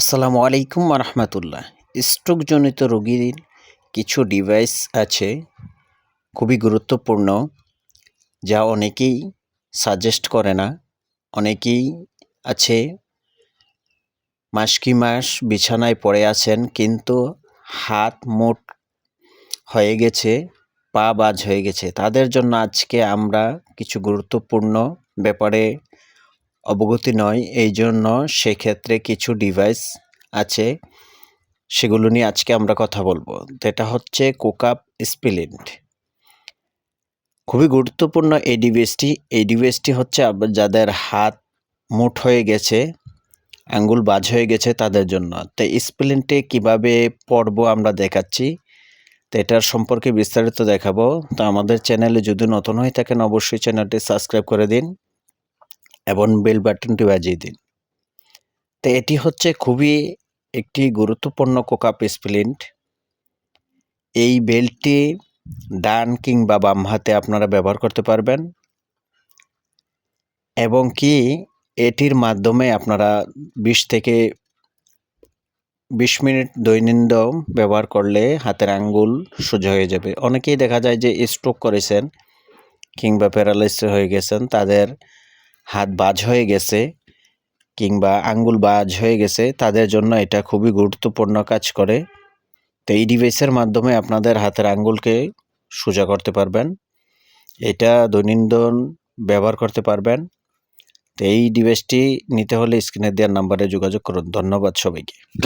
আসসালামু আলাইকুম রহমতুল্লাহ স্ট্রোকজনিত রোগীর কিছু ডিভাইস আছে, খুবই গুরুত্বপূর্ণ, যা অনেকেই সাজেস্ট করে না। অনেকেই আছে, মাস কি মাস বিছানায় পড়ে আছেন, কিন্তু হাত মোট হয়ে গেছে, পা বাজ হয়ে গেছে। তাদের জন্য আজকে আমরা কিছু গুরুত্বপূর্ণ ব্যাপারে অবগতি নয়, এই জন্য সেক্ষেত্রে কিছু ডিভাইস আছে, সেগুলো নিয়ে আজকে আমরা কথা বলব। যেটা হচ্ছে কোকাপ স্পিলিন্ট। খুবই গুরুত্বপূর্ণ এই ডিভাইসটি এই ডিভাইসটি হচ্ছে যাদের হাত মুঠ হয়ে গেছে, আঙ্গুল বাজ হয়ে গেছে তাদের জন্য। তো স্প্লিন্টে কীভাবে পড়ব আমরা দেখাচ্ছি। তো এটার সম্পর্কে বিস্তারিত দেখাবো। তো আমাদের চ্যানেলে যদি নতুন হয়ে থাকেন, অবশ্যই চ্যানেলটি সাবস্ক্রাইব করে দিন। এবং বেল বাটনটি বাজিয়ে দিন। তো এটি হচ্ছে খুবই একটি গুরুত্বপূর্ণ কোকাপ স্প্লিন্ট এই বেল্টটি ডান কিংবা বাম হাতে আপনারা ব্যবহার করতে পারবেন। এবং কি এটির মাধ্যমে আপনারা বিশ থেকে বিশ মিনিট দৈনন্দিন ব্যবহার করলে হাতের আঙ্গুল সোজা হয়ে যাবে। অনেকেই দেখা যায় যে স্ট্রোক করেছেন কিংবা প্যারালাইসিস হয়ে গেছেন, তাদের হাত বাজ হয়ে গেছে কিংবা আঙ্গুল বাজ হয়ে গেছে, তাদের জন্য এটা খুবই গুরুত্বপূর্ণ কাজ করে। তো এই ডিভাইসের মাধ্যমে আপনাদের হাতের আঙ্গুলকে সোজা করতে পারবেন। এটা দৈনন্দিন ব্যবহার করতে পারবেন। তো এই ডিভাইসটি নিতে হলে স্ক্রিনে দেওয়ার নাম্বারে যোগাযোগ করুন। ধন্যবাদ সবাইকে।